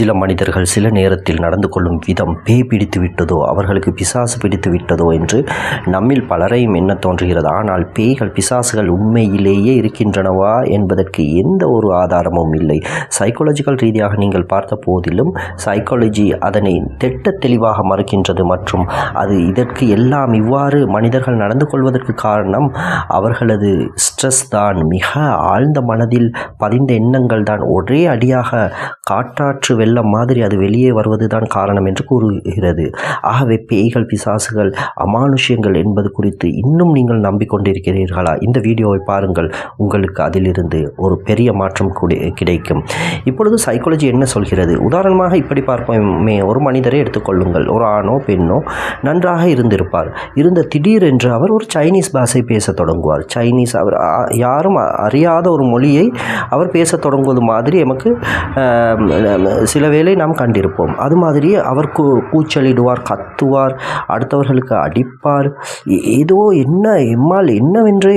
சில மனிதர்கள் சில நேரத்தில் நடந்து கொள்ளும் விதம் பேய் பிடித்து விட்டதோ அவர்களுக்கு பிசாசு பிடித்து விட்டதோ என்று நம்மில் பலரையும் என்ன தோன்றுகிறது. ஆனால் பேய்கள் பிசாசுகள் உண்மையிலேயே இருக்கின்றனவா என்பதற்கு எந்த ஒரு ஆதாரமும் இல்லை. சைக்காலஜிக்கல் ரீதியாக நீங்கள் பார்த்த போதிலும் சைக்காலஜி அதனை திட்ட தெளிவாக மறுக்கின்றது மற்றும் அது இதற்கு எல்லாம் இவ்வாறு மனிதர்கள் நடந்து கொள்வதற்கு காரணம் அவர்களது ஸ்ட்ரெஸ் தான். மிக ஆழ்ந்த மனதில் பதிந்த எண்ணங்கள் தான். ஒரே அடியாக காற்றாற்று வெள்ளம் மாதிரி அது வெளியே வருவது தான் காரணம் என்று கூறுகிறது. ஆகவே பேய்கள் பிசாசுகள் அமானுஷ்யங்கள் என்பது குறித்து இன்னும் நீங்கள் நம்பிக்கொண்டிருக்கிறீர்களா? இந்த வீடியோவை பாருங்கள். உங்களுக்கு அதிலிருந்து ஒரு பெரிய மாற்றம் கிடைக்கும். இப்பொழுது சைக்காலஜி என்ன சொல்கிறது? உதாரணமாக இப்படி பார்ப்போமே. ஒரு மனிதரை எடுத்துக்கொள்ளுங்கள் ஒரு ஆணோ பெண்ணோ நன்றாக இருந்திருப்பார். இருந்த திடீரென்று அவர் ஒரு சைனீஸ் பாஷை பேசத் தொடங்குவார். சைனீஸ் அவர் யாரும் அறியாத ஒரு மொழியை அவர் பேசத் தொடங்குவது மாதிரி எமக்கு சில வேளை நாம் கண்டிருப்போம். அது மாதிரி அவர் கூ கூச்சலிடுவார் கத்துவார் அடுத்தவர்களுக்கு அடிப்பார். ஏதோ என்ன எம்மால் என்னவென்றே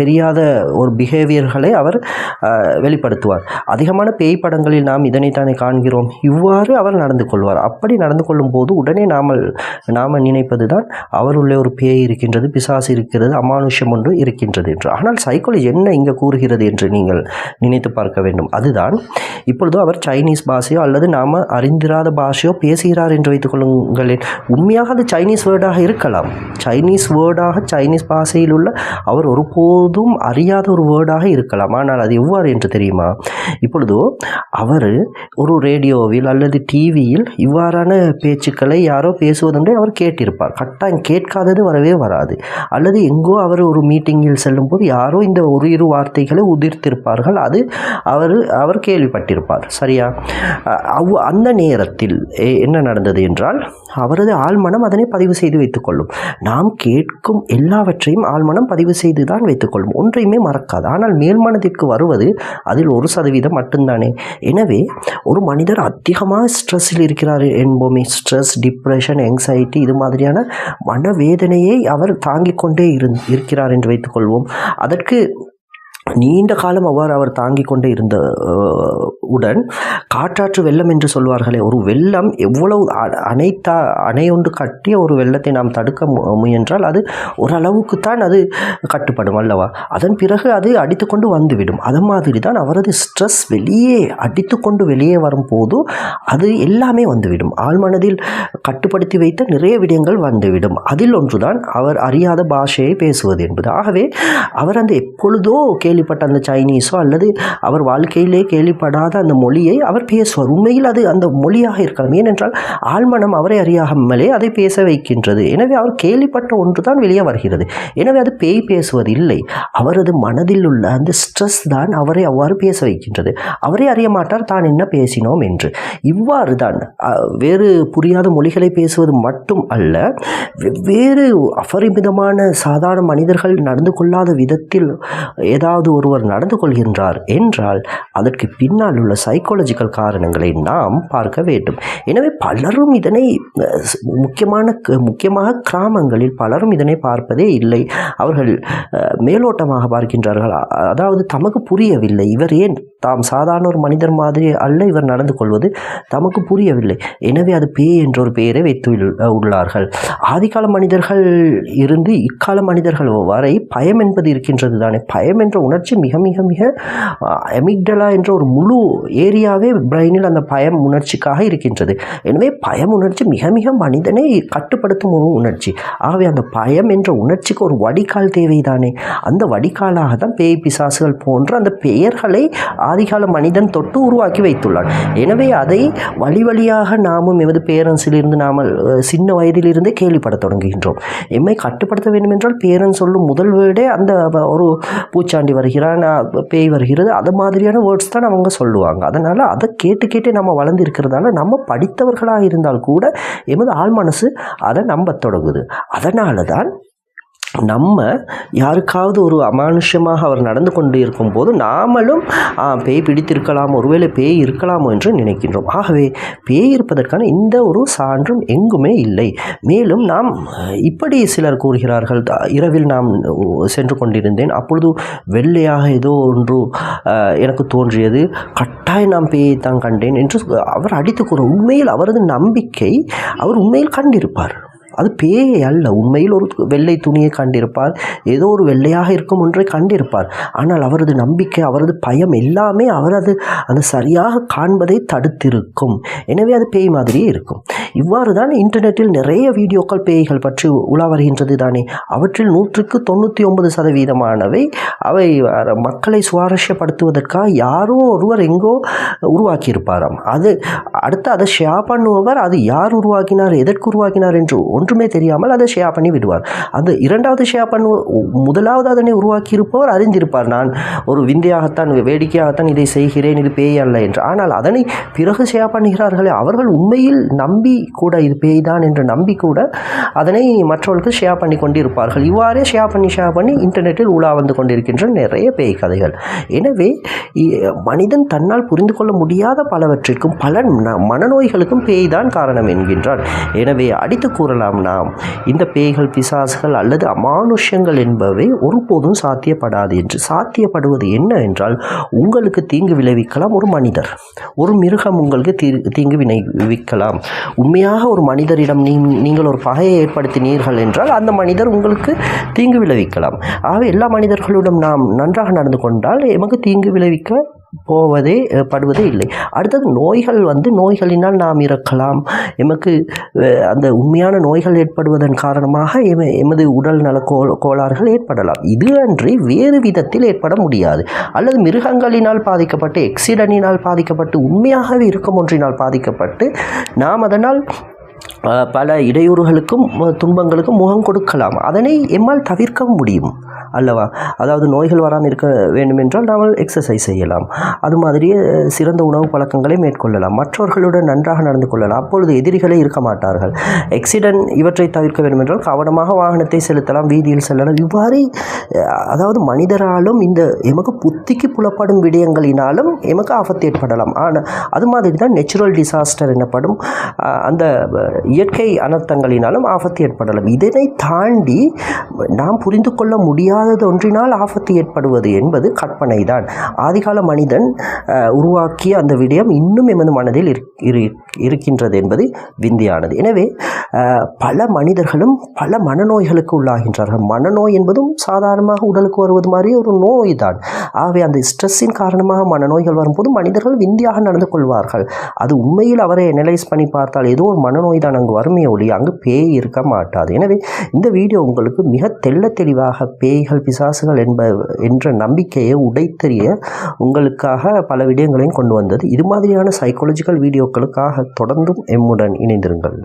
தெரியாத ஒரு பிஹேவியர்களை அவர் வெளிப்படுத்துவார். அதிகமான பேய் படங்களில் நாம் இதனைத்தானே காண்கிறோம். இவ்வாறு அவர் நடந்து கொள்வார். அப்படி நடந்து கொள்ளும் போது உடனே நாம் நாம் நினைப்பது தான் அவருள்ளே ஒரு பேய் இருக்கின்றது பிசாசு இருக்கிறது அமானுஷம் ஒன்று இருக்கின்றது என்று. ஆனால் சைக்காலஜி என்ன இங்கே கூறுகிறது என்று நீங்கள் நினைத்து பார்க்க வேண்டும். அதுதான் இப்பொழுது அவர் சைனீஸ் பாஷையோ அல்லது நாம் அறிந்திராத பாஷையோ பேசுகிறார் என்று வைத்துக் கொள்ளுங்களேன். உண்மையாக அது சைனீஸ் வேர்டாக இருக்கலாம். சைனீஸ் வேர்டாக சைனீஸ் பாஷையில் உள்ள அவர் ஒருபோதும் அறியாத ஒரு வேர்டாக இருக்கலாம். ஆனால் அது எவ்வாறு என்று தெரியுமா? இப்பொழுது அவர் ஒரு ரேடியோவில் அல்லது டிவியில் இவ்வாறான பேச்சுக்களை யாரோ பேசுவதென்றே அவர் கேட்டிருப்பார். கட்டாயம் கேட்காதது வரவே வராது. அல்லது எங்கோ அவர் ஒரு மீட்டிங்கில் செல்லும்போது யாரோ இந்த ஒரு இரு வார்த்தைகளை உதிர்த்திருப்பார்கள். அது அவர் அவர் கேள்விப்பட்டிருப்பார். சரியா? அவ் அந்த நேரத்தில் என்ன நடந்தது என்றால் அவரது ஆழ்மனம் அதனை பதிவு செய்து வைத்துக்கொள்ளும் நாம் கேட்கும் எல்லாவற்றையும் ஆழ்மனம் பதிவு செய்து தான் வைத்துக்கொள்ளும் ஒன்றையுமே மறக்காது. ஆனால் மேல்மனதிற்கு வருவது அதில் ஒரு சதவீதம் மட்டும்தானே. எனவே ஒரு மனிதர் அதிகமாக ஸ்ட்ரெஸ்ஸில் இருக்கிறார் என்போமே. ஸ்ட்ரெஸ் டிப்ரெஷன் எங்ஸைட்டி இது மாதிரியான மனவேதனையை அவர் தாங்கிக் கொண்டே இரு இருக்கிறார் என்று வைத்துக்கொள்வோம் அதற்கு நீண்ட காலம் அவ்வாறு அவர் தாங்கிக் கொண்டே இருந்த உடன் காற்றாற்று வெள்ளம் என்று சொல்வார்களே ஒரு வெள்ளம் எவ்வளவு அ- அணைத்தா அணையொன்று கட்டிய ஒரு வெள்ளத்தை நாம் தடுக்க மு- முயன்றால் அது ஓரளவுக்கு தான் அது கட்டுப்படும் அல்லவா? அதன் பிறகு அது அடித்துக்கொண்டு வந்துவிடும். அது மாதிரி தான் அவரது ஸ்ட்ரெஸ் வெளியே அடித்துக்கொண்டு வெளியே வரும்போது அது எல்லாமே வந்துவிடும். ஆழ்மனதில் கட்டுப்படுத்தி வைத்த நிறைய விடயங்கள் வந்துவிடும். அதில் ஒன்றுதான் அவர் அறியாத பாஷையை பேசுவது என்பது. ஆகவே அவர் அந்த எப்பொழுதோ கேள்வி கேள்விப்பட்ட அந்த சைனீஸோ அல்லது அவர் வாழ்க்கையிலே கேள்விப்படாத அந்த மொழியை அவர் பேசுவார். உண்மையில் அது அந்த மொழியாக இருக்கலாம். ஏனென்றால் ஆழ்மனம் அவரை அறியாமலே அதை பேச வைக்கின்றது. எனவே அவர் கேள்விப்பட்ட ஒன்று தான் வெளியே வருகிறது. எனவே அது பேய் பேசுவது இல்லை அவரது மனதில் உள்ள அந்த ஸ்ட்ரெஸ் தான் அவரை அவ்வாறு பேச வைக்கின்றது. அவரே அறிய மாட்டார் தான் என்ன பேசினோம் என்று. இவ்வாறு தான் வேறு புரியாத மொழிகளை பேசுவது மட்டும் அல்ல வெவ்வேறு அபரிமிதமான சாதாரண மனிதர்கள் நடந்து கொள்ளாத விதத்தில் ஏதாவது ஒருவர் நடந்து கொள்கின்றார் என்றால் அதற்கு பின்னால் உள்ள சைக்காலஜிக்கல் காரணங்களை நாம் பார்க்க வேண்டும். எனவே பலரும் இதனை முக்கியமான க- முக்கியமாக கிராமங்களில் பலரும் இதனை பார்ப்பதே இல்லை. அவர்கள் மேலோட்டமாக பார்க்கின்றார்கள். அதாவது தமக்கு புரியவில்லை. இவர் ஏன் தாம் சாதாரண ஒரு மனிதர் மாதிரி அல்ல இவர் நடந்து கொள்வது தமக்கு புரியவில்லை. எனவே அது பேய் என்ற ஒரு பெயரை வைத்து உள்- உள்ளார்கள். ஆதிகால மனிதர்கள் இருந்து இக்கால மனிதர்கள் வரை பயம் என்பது இருக்கின்றது தானே பயம் என்ற உணர்ச்சி மிக மிக மிக எமிக்டலா என்ற ஒரு முழு ஏரியாவே பிரெயினில் அந்த பயம் உணர்ச்சிக்காக இருக்கின்றது. எனவே பயம் உணர்ச்சி மிக மிக மனிதனை கட்டுப்படுத்தும் ஒரு உணர்ச்சி. ஆகவே அந்த பயம் என்ற உணர்ச்சிக்கு ஒரு வடிகால் தேவைதானே. அந்த வடிகாலாக தான் பேய் பிசாசுகள் போன்ற அந்த பெயர்களை ஆதிகால மனிதன் தொட்டு உருவாக்கி வைத்துள்ளான். எனவே அதை வழி வழியாக நாமும் எமது பேரண்ட்ஸிலிருந்து நாம் சின்ன வயதிலிருந்தே கேள்விப்பட தொடங்குகின்றோம். எம்மை கட்டுப்படுத்த வேண்டும் என்றால் சொல்லும் முதல் வேர்டே அந்த ஒரு பூச்சாண்டி வருகிறான் பேய் வருகிறது. அது மாதிரியான வேர்ட்ஸ் தான் அவங்க சொல்லுவாங்க. அதனால் அதை கேட்டு கேட்டு நம்ம வளர்ந்து இருக்கிறதால நம்ம படித்தவர்களாக இருந்தால் கூட எமது ஆள் மனசு அதை நம்பத் தொடங்குது. அதனால தான் நம்ம யாருக்காவது ஒரு அமானுஷ்யமாக அவர் நடந்து கொண்டு இருக்கும்போது நாமளும் பேய் பிடித்திருக்கலாம் ஒருவேளை பேய் இருக்கலாமோ என்று நினைக்கின்றோம். ஆகவே பேய் இருப்பதற்கான இந்த ஒரு சான்றும் எங்குமே இல்லை. மேலும் நாம் இப்படி சிலர் கூறுகிறார்கள் "த- இரவில் நாம் சென்று கொண்டிருந்தேன். அப்பொழுது வெள்ளையாக ஏதோ ஒன்று எனக்கு தோன்றியது. கட்டாயம் நாம் பேயை தான் கண்டேன் என்று அவர் அடித்து கூற உண்மையில் அவரது நம்பிக்கை அவர் உண்மையில் கண்டிருப்பார். அது பேயை அல்ல. உண்மையில் ஒரு வெள்ளை துணியை கண்டிருப்பார். ஏதோ ஒரு வெள்ளையாக இருக்கும் ஒன்றை கண்டிருப்பார். ஆனால் அவரது நம்பிக்கை அவரது பயம் எல்லாமே அவரது அந்த சரியாக காண்பதை தடுத்திருக்கும். எனவே அது பேய் மாதிரியே இருக்கும். இவ்வாறு தான் இன்டர்நெட்டில் நிறைய வீடியோக்கள் பேய்கள் பற்றி உலா வருகின்றது தானே? அவற்றில் நூற்றுக்கு தொண்ணூற்றி ஒன்பது சதவீதமானவை அவை மக்களை சுவாரஸ்யப்படுத்துவதற்காக யாரோ ஒருவர் எங்கோ உருவாக்கியிருப்பாராம். அது அடுத்து அதை ஷேர் பண்ணுபவர் அது யார் உருவாக்கினார் எதற்கு உருவாக்கினார் என்று ஒன்றுமே தெரியாமல் அதை ஷேர் பண்ணி விடுவார். அந்த இரண்டாவது ஷேர் பண்ணு முதலாவது அதனை உருவாக்கியிருப்பவர் அறிந்திருப்பார். நான் ஒரு விந்தையாகத்தான் வேடிக்கையாகத்தான் இதை செய்கிறேன் இது பேய் அல்ல என்று. ஆனால் அதனை பிறகு ஷேர் பண்ணுகிறார்களே அவர்கள் உண்மையில் நம்பி கூட இது பேய் தான் என்று நம்பி கூட அதனை மற்றவர்களுக்கு ஷேர் பண்ணி கொண்டிருப்பார்கள். இவ்வாறே ஷேர் பண்ணி ஷேர் பண்ணி இன்டர்நெட்டில் உலா வந்து கொண்டிருக்கின்ற நிறைய பேய் கதைகள். எனவே மனிதன் தன்னால் புரிந்து கொள்ள முடியாத பலவற்றிற்கும் பல மனநோய்களுக்கும் பேய் தான் காரணம் என்கின்றார் எனவே அடித்து கூறலாம் நாம் இந்த பேய்கள் பிசாசுகள் அல்லது அமானுஷ்யங்கள் என்பவை ஒருபோதும் சாத்தியப்படாது என்று. சாத்தியப்படுவது என்ன என்றால் உங்களுக்கு தீங்கு விளைவிக்கலாம் ஒரு மனிதர். ஒரு மிருகம் உங்களுக்கு தீ தீங்கு விளைவிக்கலாம். உண்மையாக ஒரு மனிதரிடம் நீ நீங்கள் ஒரு பகையை ஏற்படுத்தினீர்கள் என்றால் அந்த மனிதர் உங்களுக்கு தீங்கு விளைவிக்கலாம். ஆகவே எல்லா மனிதர்களுடன் நாம் நன்றாக நடந்து கொண்டால் எமக்கு தீங்கு விளைவிக்க போவதே படுவது படுவதே இல்லை. அடுத்தது நோய்கள் வந்து நோய்களினால் நாம் இறக்கலாம். எமக்கு அந்த உண்மையான நோய்கள் ஏற்படுவதன் காரணமாக எம எமது உடல் நல கோ கோளாறுகள் ஏற்படலாம். இது அன்றி வேறு விதத்தில் ஏற்பட முடியாது. அல்லது மிருகங்களினால் பாதிக்கப்பட்டு எக்ஸிடனினால் பாதிக்கப்பட்டு உண்மையாகவே இருக்கும் ஒன்றினால் பாதிக்கப்பட்டு நாம் அதனால் பல இடையூறுகளுக்கும் துன்பங்களுக்கும் முகம் கொடுக்கலாம். அதனை எம்மால் தவிர்க்க முடியும். அல்லவா? அதாவது நோய்கள் வராமல் இருக்க வேண்டுமென்றால் நாம் எக்ஸசைஸ் செய்யலாம். அது மாதிரியே சிறந்த உணவு பழக்கங்களை மேற்கொள்ளலாம். மற்றவர்களுடன் நன்றாக நடந்து கொள்ளலாம். அப்பொழுது எதிரிகளே இருக்க மாட்டார்கள். எக்ஸிடென்ட் இவற்றை தவிர்க்க வேண்டுமென்றால் கவனமாக வாகனத்தை செலுத்தலாம். வீதியில் செல்லலாம். இவ்வாறு அதாவது மனிதராலும் இந்த எமக்கு புத்திக்கு புலப்படும் விடயங்களினாலும் எமக்கு ஆபத்து ஏற்படலாம். ஆனால் அது மாதிரி தான் நேச்சுரல் டிசாஸ்டர் எனப்படும் அந்த இயற்கை அனர்த்தங்களினாலும் ஆபத்து ஏற்படலாம். இதனை தாண்டி நாம் புரிந்து கொள்ள முடியாத ஒன்றினால் ஆபத்து ஏற்படுவது என்பது கற்பனை தான் ஆதிகால மனிதன் உருவாக்கிய அந்த விடயம் இன்னும் எமது மனதில் இருக்- இரு- இருக்கின்றது என்பது விந்தியானது. எனவே பல மனிதர்களும் பல மனநோய்களுக்கு உள்ளாகின்றார்கள். மனநோய் என்பதும் சாதாரணமாக உடலுக்கு வருவது மாதிரி ஒரு நோய் தான். ஆகவே அந்த ஸ்ட்ரெஸ்ஸின் காரணமாக மனநோய்கள் வரும்போது மனிதர்கள் விந்தியாக நடந்து கொள்வார்கள். அது உண்மையில் அவரை அனலைஸ் பண்ணி பார்த்தால் ஏதோ ஒரு மனநோய் தான் அங்கு வறுமையை ஒளி அங்கு பேய் இருக்க மாட்டாது. எனவே இந்த வீடியோ உங்களுக்கு மிக தெள்ள தெளிவாக பேய்கள் பிசாசுகள் என்ப என்ற நம்பிக்கையை உடைத்தெறிய உங்களுக்காக பல விடயங்களையும் கொண்டு வந்தது. இது மாதிரியான சைக்காலஜிக்கல் வீடியோக்களுக்காக தொடர்ந்தும் எம்முடன் இணைந்திருங்கள்.